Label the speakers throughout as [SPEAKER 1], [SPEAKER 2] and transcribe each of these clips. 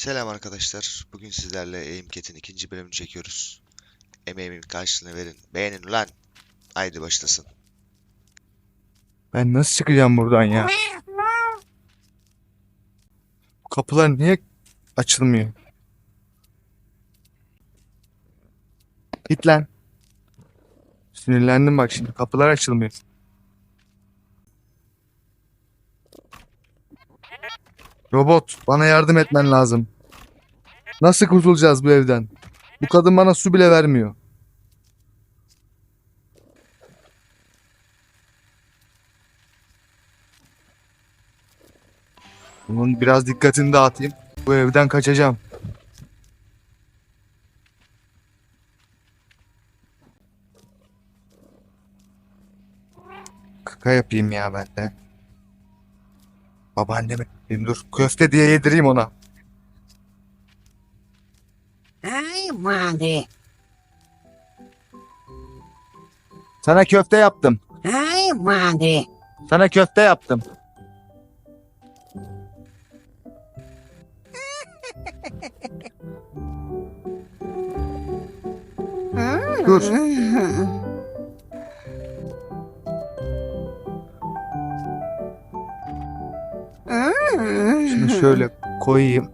[SPEAKER 1] Selam arkadaşlar. Bugün sizlerle Aimcat'in ikinci bölümünü çekiyoruz. Emeğimin karşılığını verin. Beğenin ulan. Haydi başlasın.
[SPEAKER 2] Ben nasıl çıkacağım buradan ya? Kapılar niye açılmıyor? Git lan. Sinirlendim bak şimdi. Kapılar açılmıyor. Robot, bana yardım etmen lazım. Nasıl kurtulacağız bu evden? Bu kadın bana su bile vermiyor. Bunun biraz dikkatini dağıtayım. Bu evden kaçacağım. Kaka yapayım ya ben de. Babaanneme yapayım dur. Köfte diye yedireyim ona.
[SPEAKER 3] Ay Vadi.
[SPEAKER 2] Sana köfte yaptım.
[SPEAKER 3] Ay Vadi.
[SPEAKER 2] Sana köfte yaptım. Dur. Şöyle koyayım.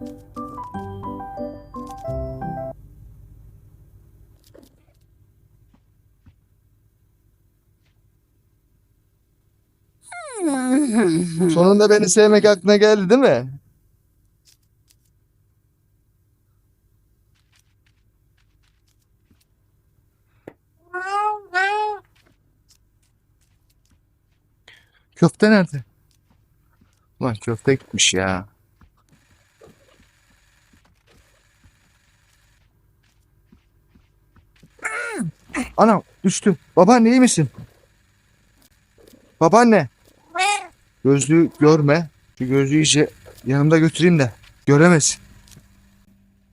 [SPEAKER 2] Sonunda beni sevmek aklına geldi değil mi? Köfte nerede? Ulan köfte gitmiş ya. Ana düştü. Babaanne iyi misin? Babaanne. Gözlüğü görme. Şu gözlüğü iyice yanımda götüreyim de göremesin.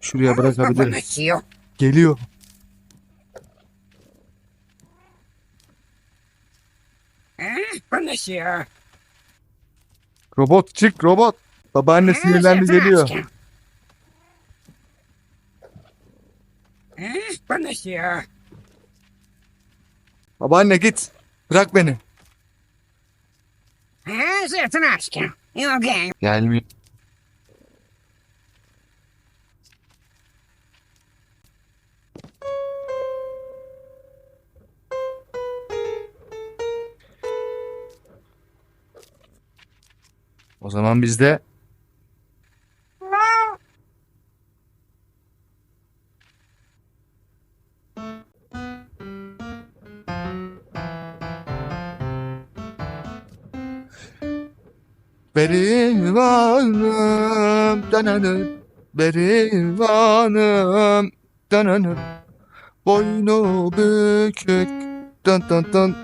[SPEAKER 2] Şuraya bırakabilirim. Geliyor.
[SPEAKER 3] Konuşuyor.
[SPEAKER 2] Robot çık robot. Babaanne sinirlendi geliyor.
[SPEAKER 3] Konuşuyor.
[SPEAKER 2] Babaanne git. Bırak beni.
[SPEAKER 3] Ha, sırtını aşkım. Yok gel.
[SPEAKER 2] Gelmiyor. O zaman biz de Berivanım dananım Berivanım dananım Boynu bükük Dın dın dın.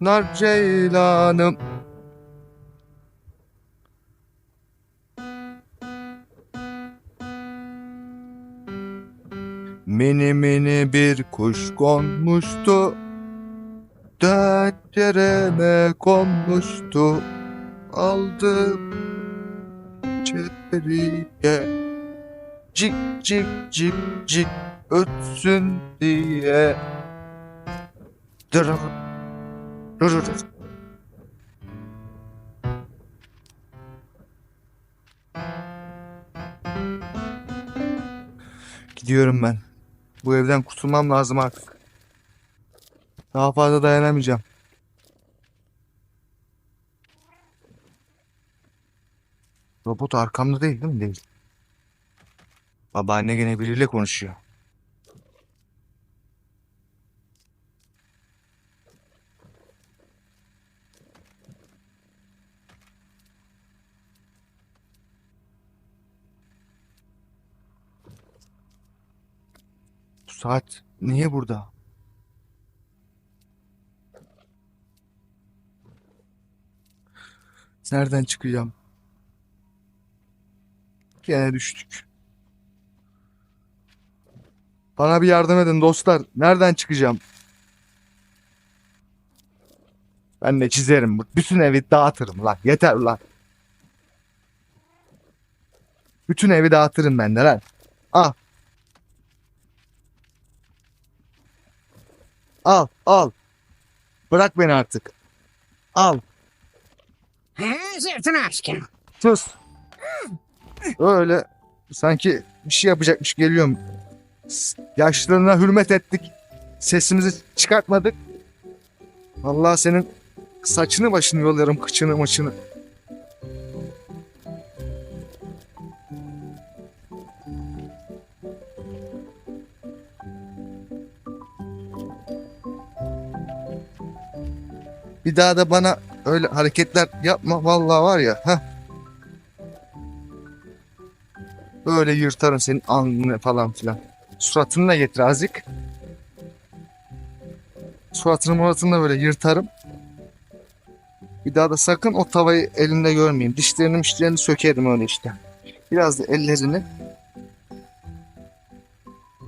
[SPEAKER 2] Nar ceylanım. Mini mini bir kuş konmuştu. Dönereme konmuştu aldım içeriye Cik cik cik cik ötsün diye Dırır dırır Gidiyorum ben. Bu evden kurtulmam lazım artık. Daha fazla dayanamayacağım. Robot arkamda değil değil mi? Değil. Babaanne gene biriyle konuşuyor. Saat niye burada? Nereden çıkacağım? Gene düştük. Bana bir yardım edin dostlar. Nereden çıkacağım? Ben de çizerim. Bütün evi dağıtırım lan. Yeter lan. Bütün evi dağıtırım ben de lan. Al. Al al. Bırak beni artık. Al.
[SPEAKER 3] Hazır aşkım.
[SPEAKER 2] Sus. Öyle sanki bir şey yapacakmış geliyorum. Yaşlarına hürmet ettik. Sesimizi çıkartmadık. Vallahi senin saçını başını yolarım, kıçını maçını. Bir daha da bana öyle hareketler yapma vallahi var ya. Heh. Böyle yırtarım senin alnını falan filan. Suratını da getir azıcık. Suratını muratını da böyle yırtarım. Bir daha da sakın o tavayı elinde görmeyeyim. Dişlerini mişlerini sökerim öyle işte. Biraz da ellerini.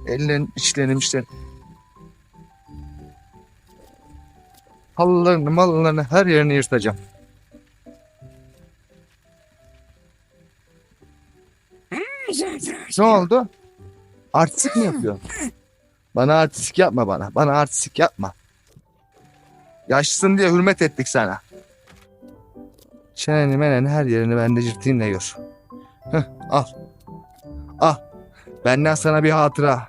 [SPEAKER 2] Ellerin içlerini mişlerini. Halılarını mallarını her yerini yırtacağım. Ne oldu? Artistik mi yapıyorsun? Bana artistik yapma bana. Bana artistik yapma. Yaşlısın diye hürmet ettik sana. Çeneni meneni her yerini bende cırtayım da gör. Heh, al. Al. Benden sana bir hatıra.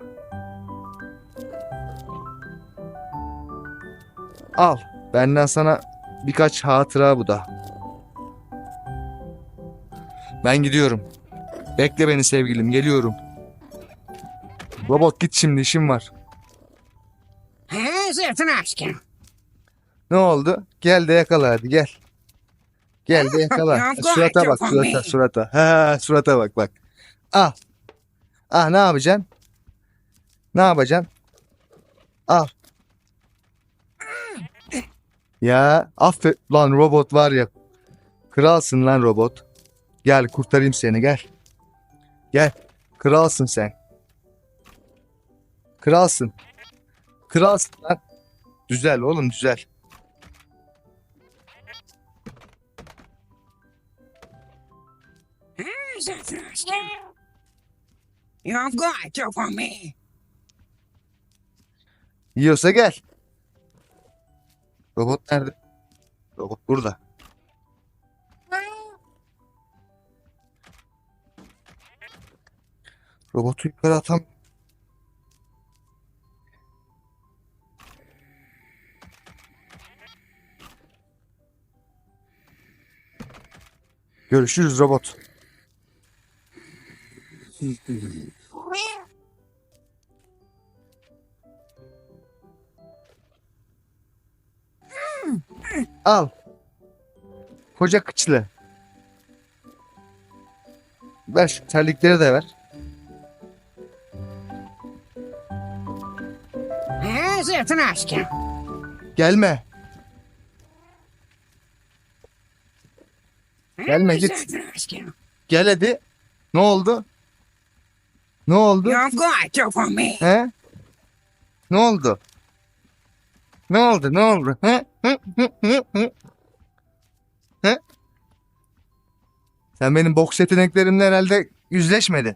[SPEAKER 2] Al. Benden sana birkaç hatıra bu da. Ben gidiyorum. Bekle beni sevgilim geliyorum. Robot git şimdi işim var.
[SPEAKER 3] Hazır aşkım.
[SPEAKER 2] Ne oldu? Gel de yakala hadi gel. Gel de yakala.
[SPEAKER 3] Ya,
[SPEAKER 2] surata bak surata surata. Ha surata bak bak. Ah. Ah ne yapacaksın? Ne yapacaksın? Al. Ya affet lan robot var ya. Kralsın lan robot. Gel kurtarayım seni gel. Gel. Kralsın sen. Kralsın. Kralsın lan. Düzel oğlum düzel.
[SPEAKER 3] You've got to for me.
[SPEAKER 2] Yiyorsa gel. Robot nerede? Robot burada. Robotu yukarı atam. Görüşürüz robot. Al. Koca kıçlı. Ver şu terlikleri de ver.
[SPEAKER 3] Hazır aşkım.
[SPEAKER 2] Gelme. Gelme, git.
[SPEAKER 3] Aşkım.
[SPEAKER 2] Gel hadi. Ne oldu? Ne oldu?
[SPEAKER 3] You've got to for me.
[SPEAKER 2] He? Ne oldu? Ne oldu? Ne oldu? He? Hı? Hı? Hı? Hı? He? Sen benim boks yeteneklerimle herhalde yüzleşmedin.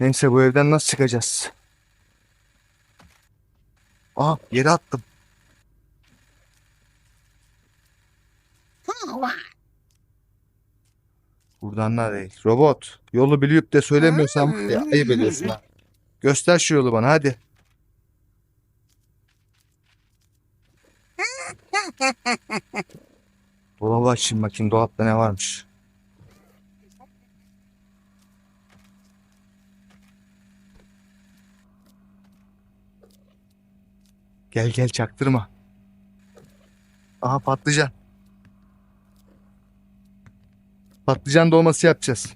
[SPEAKER 2] Neyse bu evden nasıl çıkacağız? Aa yere attım.
[SPEAKER 3] What?
[SPEAKER 2] Buradan da değil. Robot. Yolu bilip de söylemiyorsan var ya, ayıp ediyorsun ha. Göster şu yolu bana hadi. Dolaba açayım bakayım dolapta ne varmış. Gel gel çaktırma. Aha patlıcan. Patlıcan dolması yapacağız.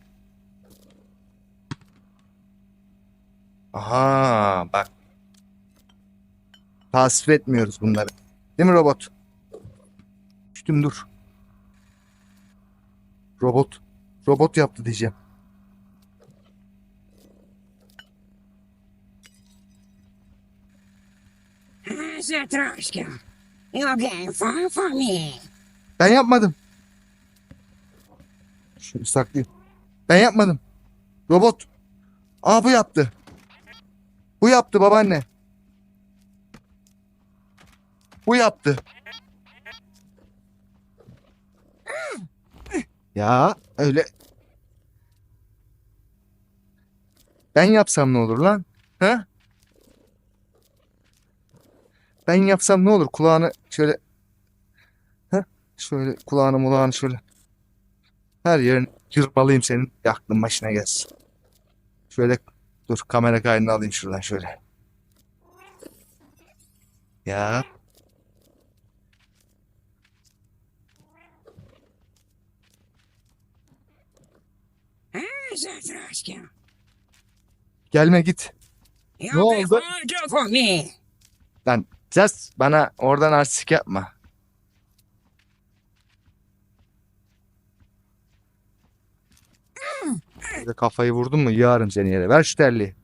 [SPEAKER 2] Aha bak. Tasvip etmiyoruz bunları. Değil mi robot? Düştüm dur. Robot. Robot yaptı diyeceğim.
[SPEAKER 3] Aşkım. You're far from me.
[SPEAKER 2] Ben yapmadım. Şunu saklayayım. Ben yapmadım. Robot. Aa bu yaptı. Bu yaptı babaanne. Bu yaptı. Ya öyle. Ben yapsam ne olur lan? Ha? Ben yapsam ne olur? Kulağını şöyle ha? Şöyle kulağını mulağını şöyle her yerini yırmalayayım senin aklın başına gelsin. Şöyle dur kamera kaydını alayım şuradan şöyle. Ya gelme git. Ne oldu?
[SPEAKER 3] fine
[SPEAKER 2] Ses bana oradan artistik yapma. Kafayı vurdun mu yarım seni yere. Ver şu terliği.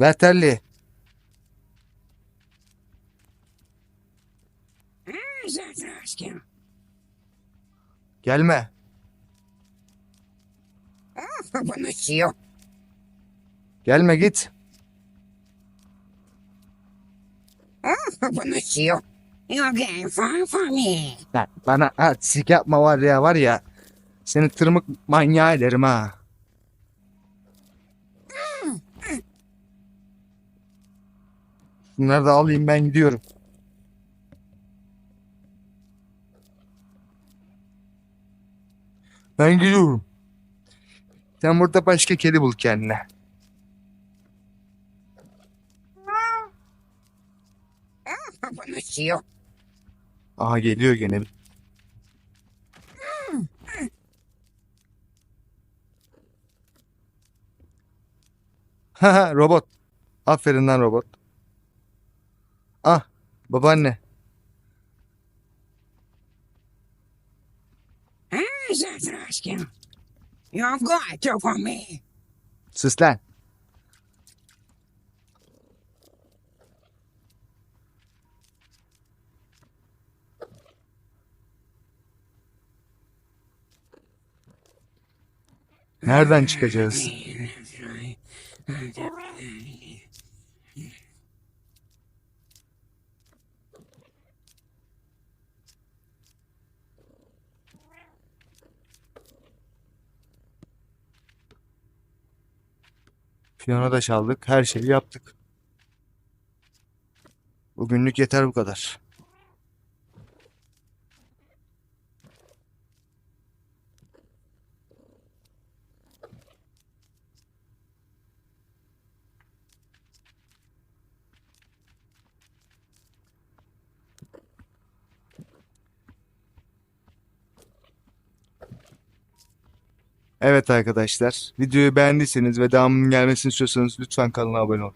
[SPEAKER 2] Ver terliği. Gelme. Gelme git.
[SPEAKER 3] bu nasıl yok? Yok efendim.
[SPEAKER 2] Lan bana artistik yapma var ya var ya. Seni tırmık manyağı ederim ha. Bunları da alayım ben gidiyorum. Ben gidiyorum. Sen burada başka kedi bul kendine.
[SPEAKER 3] konuşuyor.
[SPEAKER 2] Aha geliyor gene. Haha robot. Aferin lan robot. Ah babaanne.
[SPEAKER 3] Zaten aşkım. You've got to for me.
[SPEAKER 2] Sus lan. Nereden çıkacağız? Piyano da çaldık. Her şeyi yaptık. Bugünlük yeter bu kadar. Evet arkadaşlar, videoyu beğendiyseniz ve devamının gelmesini istiyorsanız lütfen kanala abone olun.